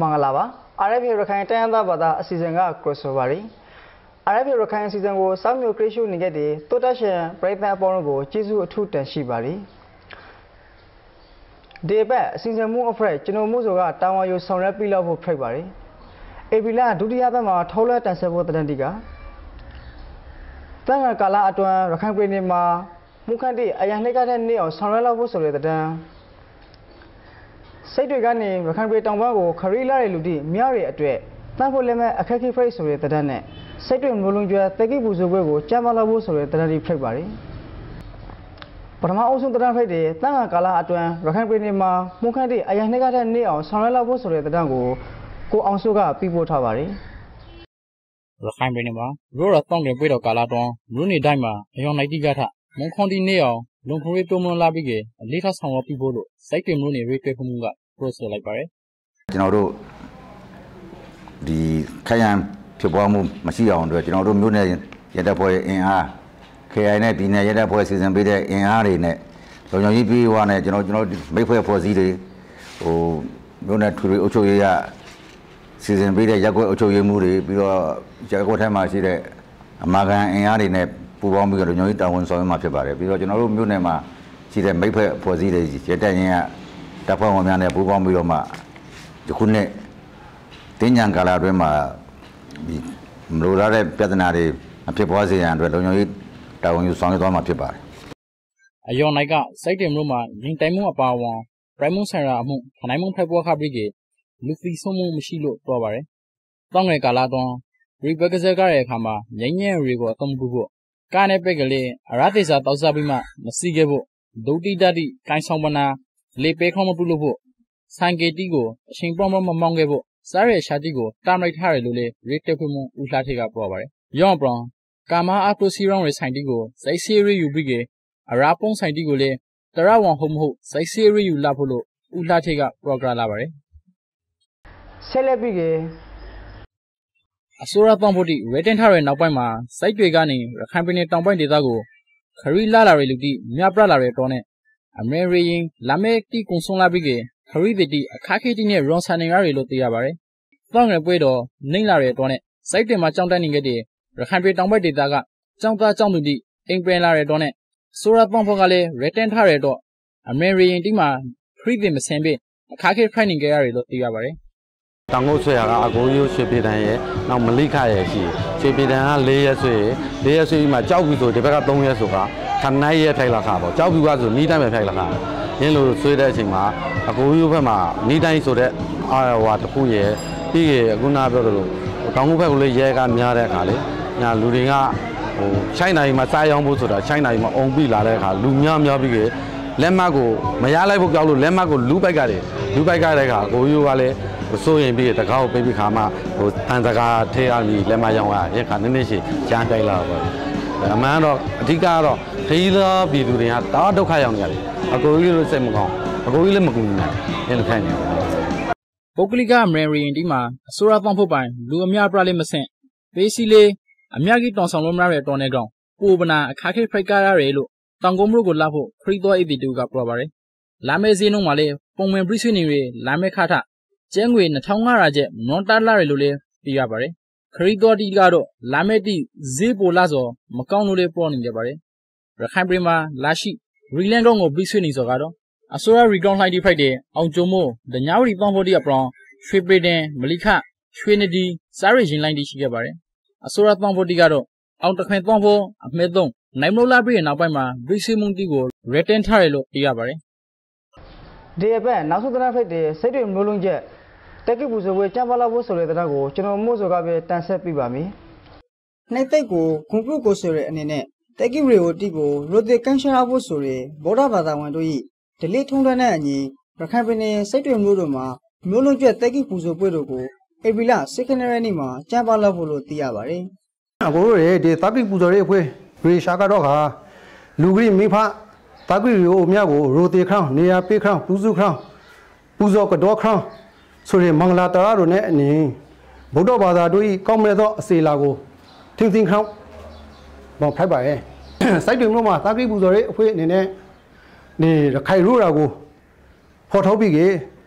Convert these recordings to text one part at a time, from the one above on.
မင်္ဂလာပါ RFA ရခိုင်တိုင်းရင်းသားဘာသာအစီအစဉ်ကကိုဆိုပါရီ RFA ရခိုင်အစီအစဉ်ကိုစောင့်မျိုးခရစ်ရှုနေခဲ့တဲ့တိုတာရှင်ပရိသတ်အပေါင်းတို့ကိုကျေးဇူးအထူးတင်ရှိပါရီဒီဘက်အစီအစဉ်မှုအဖွဲ့ကျွန်တော်မှုဆိုကတာဝန်ယူဆောင်ရွက်ပြီးလောက်ဖို့ဖိတ်ပါရီအေပီလာဒုတိယပတ်မှာထောက်လက်တန်ဆက်ဖို့တန်တီကတန်ခါကာလအတွင်းရခိုင်ပြည်နယ်မှာမှုခန့်တိအရာနှိတ်ကတဲ့နေ့အောင်ဆောင်ရွက်လောက်ဖို့ဆိုတဲ့တန် စိတ်တွေကနေရခိုင်ပြည်တောင်ဘက်ကိုခရီးလာတဲ့လူတိမြောက်ရဲ့အတွက်တန်းဖို့လည်းမဲ့အခက်ခဲဖိတ်ဆိုတဲ့တန်းနဲ့စိတ်တွေမျိုးလုံးကျွဲတကိပူဆိုပွဲကိုကြမ်းမလောက်ဖို့ဆိုတဲ့တန်းဒီဖိတ်ပါရီပထမအုပ်စုတန်းဖိတ်တဲ့တန်းကာလအတွင်းရခိုင်ပြည်နယ်မှာမှုခန့်တိအရာနှိတ်ကတဲ့နေ့အောင်ဆောင်ရွက်လောက်ဖို့ဆိုတဲ့တန်းကိုကိုအောင်စုကပြီးပို့ထားပါရီရခိုင်ပြည်နယ်မှာရိုးရတောင်းကင်ပွေးတော်ကာလာတွန်လူနေတိုင်းမှာအယောင်နိုင်တိကထမုံခွန်တီနေအောင်လုံခွေးတုံမလာပြီးကအလေးထားဆောင်ရပြီးဖို့လို့စိုက်တင်မှုနေရေးတွေ့မှုက process လိုက်ပါတယ်ကျွန်တော်တို့ဒီခရံဖြစ်ပွားမှုမရှိအောင်အတွက်ကျွန်တော်တို့မြို့နယ်ရတပ်ဖွဲ့အင်အား KI နဲ့ပြည်နယ်ရတပ်ဖွဲ့စီစဉ်ပေးတဲ့အင်အားတွေနဲ့လုံခြုံရေးပြည်ဝါနဲ့ကျွန်တော်ကျွန်တော်မိဖွဲ့ဖွဲ့စည်းတွေဟိုမြို့နယ်ထူထူအုပ်ချုပ်ရေးရစီစဉ်ပေးတဲ့ရက်ွက်အုပ်ချုပ်ရေးမှုတွေပြီးတော့ရက်ွက်ထဲမှာရှိတဲ့အမာခံအင်အားတွေနဲ့ပူးပေါင်းပြီးတော့လုံခြုံရေးတာဝန်ဆောင်ရွက်မှာဖြစ်ပါတယ်ပြီးတော့ကျွန်တော်တို့မြို့နယ်မှာရှိတဲ့မိဖွဲ့ဖွဲ့စည်းတွေရတပ်ရင်းက တပ်ဖွဲ့ဝင်များနဲ့ပူးပေါင်းပြီးတော့မှဒီခုနှစ်တင်းညံကာလအတွင်းမှာဒီမလိုလားတဲ့ပြဿနာတွေမဖြစ်ပွားစေရန်အတွက်လုံခြုံရေးတာဝန်ယူဆောင်ရွက်သွားမှာဖြစ်ပါတယ်။အယောင်နိုင်ကစိုက်တင်မှုမှာရင်တိုင်မှုအပါအဝင် prime ဆန်ရာအမှုခနိုင်မှုဖက်ပွားခပြီးကလူဖီဆုံးမှုမရှိလို့ပြောပါတယ်။တောင်းငယ်ကာလတွန်ရီဘက်ကစကရဲ့အခါမှာငိမ့်ညံ့ရီကိုအသုံးပြုဖို့ကားနဲ့ပက်ကလေးအရာသေစာတောက်စားပြီးမှမစီခဲ့ဖို့ဒုတိတတိကိုင်းဆောင်ပနာ လေပဲခေါမပြုလို့ဖို့ဆိုင်ကယ်တီကိုအချိန်ပေါမမမောင်းခဲ့ဖို့စားရဲရှာတီကိုတာမိုက်ထားရလို့လေရေတက်ခွမှုဦးလှထေကပြောပါတယ်။ယော့ဘရွန်ကာမာအာတိုစီရောင်းရဆိုင်တီကိုစိုက်စီရီယူပြီးကအရာပုံးဆိုင်တီကိုလေတရဝန်ဟုတ်မဟုတ်စိုက်စီရီယူလာဖို့လို့ဦးလှထေကပရိုဂရလာပါတယ်။ဆက်လက်ပြီးကအစိုးရပေါင်းဖို့တိရေတင်ထားတဲ့နောက်ပိုင်းမှာစိုက်တွေကနေရခိုင်ပြည်နယ်တောင်ပိုင်းဒေသကိုခရီးလာလာတွေလူတိမြပရလာတဲ့တော့နဲ့ အမေရိရင်လာမဲတီကွန်ဆွန်လာပြီးကခရီးတီအခါခေတီနဲ့ရွန်ဆန်နေရတွေလို့သိရပါတယ်။တောင်းငယ်ပွဲတော်နှိမ့်လာတဲ့တော့နဲ့စိုက်တင်မှာကြောင်းတန်းနေခဲ့တဲ့ရခိုင်ပြည်တောင်ဘက်ဒေသကကြောင်းသားကြောင်းသူတိအိမ်ပင်လာတဲ့တော့နဲ့ဆိုရာပေါင်းဖို့ကလည်းရတန်ထားတဲ့တော့အမေရိရင်တီမှာခရီးတင်မဆင်ပြီးအခါခေဖိုင်နေကြရတယ်လို့သိရပါတယ်။တောင်ကုတ်ဆွေရကအကိုရိုးရွှေပြည်တန်ရဲ့နောက်မလိခရဲ့ရှိရွှေပြည်တန်က၄ရက်ဆွေ၄ရက်ဆွေမှာကြောက်ပြီဆိုဒီဘက်က၃ရက်ဆိုက ခနိုင်ရဲ့ထိုက်လာခါပေါ့ကြောက်ပြီကဆိုနီးတိုင်းပဲထိုက်လာခါရင်းလို့ဆွေးတဲ့အချိန်မှာအကိုရိုးဘက်မှာနီးတိုင်းဆိုတဲ့အာဟွာတစ်ခုရဲ့ပြီးရအခုနပြောလို့တောင်ကုတ်ဘက်ကလေးရဲကများတဲ့အခါလေညာလူတွေကဟိုရှိုင်းနိုင်မှာစားရောင်းဖို့ဆိုတာရှိုင်းနိုင်မှာအုံပြီးလာတဲ့အခါလူများများပြီးကလက်မှတ်ကိုမရလိုက်ဖို့ကြောက်လို့လက်မှတ်ကိုလူပိုက်ကတယ်လူပိုက်ကတဲ့အခါကိုရိုးကလည်းစိုးရင်ပြီးတကားကိုပေးပြီးခါမှဟိုတန်စကားထဲရပြီးလက်မရောင်းရရက်ခါနည်းနည်းရှိကြမ်းတိုက်လာတော့ အမှန်တော့အဓိကတော့ခရီးသောပြည်သူတွေကတာဒုက္ခရောက်နေရတယ်အကိုကြီးလို့စိတ်မကောင်းအကိုကြီးလည်းမကူညီနိုင်အဲ့လိုခိုင်းနေတယ်ပုဂ္ဂလိကအမေရိကန်ဒီမှာအစိုးရပေါင်းဖို့ပိုင်လူအများပြလေးမဆင့်ပေးစီလေးအများကြီးတောင်ဆောင်လို့မရတဲ့တော်နေကောင်ပူပနာအခါခေဖိုက်ကားရတယ်လို့တောင်ကုန်းမြို့ကိုလာဖို့ခရီးသွားအီတီတူကပြောပါတယ်လာမယ့်ဈေးနှုန်းမှာလေပုံမှန်ပြည့်စုံနေရလာမယ့်ခါထကျန်းငွေ2500ကျပ်နွန်တာလာရလို့လည်းသိရပါတယ် ခရီးတော်တီကတော့လာမယ့်တိဈေးပိုလာဆိုမကောင်းလို့လည်းပေါ်နေကြပါတယ်ရခိုင်ပြည်မှာလာရှိရီလန်ကောင်ကိုပြီးဆွေးနေစောကတော့အစိုးရရီကောင်လှိုင်းတိဖိုက်တဲ့အောင်ကျုံမို့ဒညာဝရီတောင်းဖို့တိအပရောင်ရွှေပြည်တင်မလိခရွှေနဒီစားရရင်လိုင်းတိရှိခဲ့ပါတယ်အစိုးရတောင်းဖို့တိကတော့အောင်တခွင်တောင်းဖို့အမဲသုံးနိုင်မလို့လာပြီးနောက်ပိုင်းမှာဘီစီမွန်တီကိုရတန်ထားရလို့သိရပါတယ်ဒီအပတ်နောက်ဆုံးသတင်းဖိတ်တဲ့စိတ်တွေမျိုးလုံးချက် တက်ကီပူဆိုပွဲကျမ်းပါလာဖို့ဆိုတဲ့သတင်းကိုကျွန်တော်မို့ဆိုကပဲတန်ဆက်ပြပါမယ်။နှစ်သိက်ကိုကွန်ပျူကိုဆိုတဲ့အနေနဲ့တက်ကီရီကိုတီကိုရိုတေကန်ရှာဖို့ဆိုတဲ့ဗောဓဘာသာဝင်တို့၏ဒလိထုံးတဲ့နဲ့အညီရခိုင်ပြည်နယ်စိတ်တွေမျိုးတို့မှာမျိုးလုံးကျက်တက်ကီပူဆိုပွဲတို့ကိုဧပြီလ6ရက်နေ့မှာကျမ်းပါလာဖို့လို့သိရပါတယ်။အခုတို့ဒီတက်ကီပူဆိုတဲ့အဖွဲ့ရေရှာကတော့ခါလူကြီးမိဖတက်ကီရီကိုအမြကိုရိုတေခေါင်းနေရာပေးခေါင်းပူစုခေါင်းပူဇော်ကတော့ခေါင်း ဆိုရင်မင်္ဂလာတရားတို့နဲ့အနည်းဗုဒ္ဓဘာသာတို့၏ကောင်းမဲ့သောအစေလာကိုထင်သင်ခေါင်းဘောဖိုက်ပါရဲ့စိုက်တွင်မြို့မှာသာကိပူဇော်ရေးအဖွဲ့အနေနဲ့နေရခိုင်ရိုးရာကိုဖော်ထုတ်ပြီးက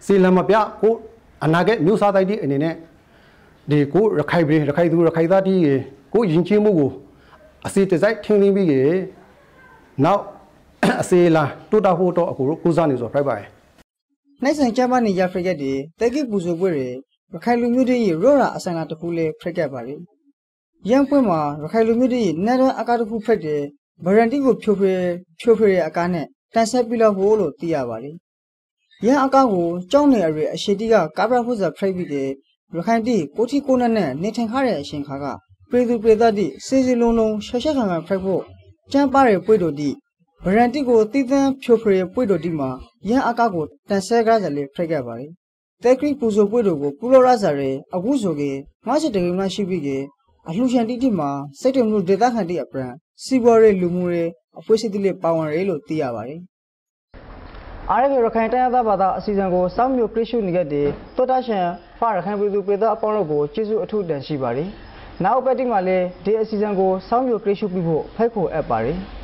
စီလံမပြကိုအနာဂတ်မျိုးစားတိုက်တဲ့အနေနဲ့ဒီကိုရခိုင်ပြည်ရခိုင်သူရခိုင်သားတီးရေကိုယဉ်ကျေးမှုကိုအစီတစိုက်ထင်းထင်းပြီးရေနောက်အစေလာတိုးတာဖို့တော့အခုကိုစားနေဆိုဖိုက်ပါရဲ့ နှိုက်ဆန်ကျမ်းပါနေကြဖရက်ကက်တွေတဲကိပူဇော်ပွဲတွေရခိုင်လူမျိုးတွေရဲ့ရော့ရာအဆန်လာတစ်ခုလေးဖရက်ကက်ပါလေရန်ပွဲမှာရခိုင်လူမျိုးတွေရဲ့နတ်တော်အကားတစ်ခုဖရက်တယ်ဗရန်တီကိုဖြိုဖရဲဖြိုဖရဲအကားနဲ့တန်ဆက်ပြီးတော့ဟိုလို့သိရပါလေရန်အကားကိုကြောင်းနေအရွယ်အရှိတီကကာဗရာဖုဇာဖရက်ပြီးတယ်ရခိုင်တီကိုတီကိုနက်နဲ့နေထိုင်ခါတဲ့အရှင်ခါကပေသူပေသက်တိစေစီလုံးလုံးရှက်ရှက်ခံခံဖရက်ဖို့ကျမ်းပါတဲ့ပွေတို့တိ ဗရန်တီကိုတည်တန်းဖြိုဖရဲပွေတော်ဒီမှာရန်အကားကိုတန်ဆဲကားစလေးဖိတ်ခဲ့ပါတယ်။တဲကရီပူဇိုပွေတော်ကိုပူလောရစာရဲအခုဆိုကေငါးချက်တကယ်မှရှိပြီကေအလှရှန်တီတီမှာစိတ်တမှုဒေသခံတီအပရန်စီဘော်ရဲလူမှုရဲအပွေးစစ်တီလေးပါဝင်ရဲလို့သိရပါတယ်။အားရရခိုင်တိုင်းသားဘာသာအစီအစဉ်ကိုစောင့်မျိုးခရစ်ရှုနေခဲ့တဲ့တောတာရှင်ဖရခိုင်ပြည်သူပြည်သားအပေါင်းတို့ကိုကျေးဇူးအထူးတင်ရှိပါတယ်။နောက်ပတ်တိမှာလည်းဒီအစီအစဉ်ကိုစောင့်မျိုးခရစ်ရှုပြီးဖို့ဖိတ်ခေါ်အပ်ပါတယ်။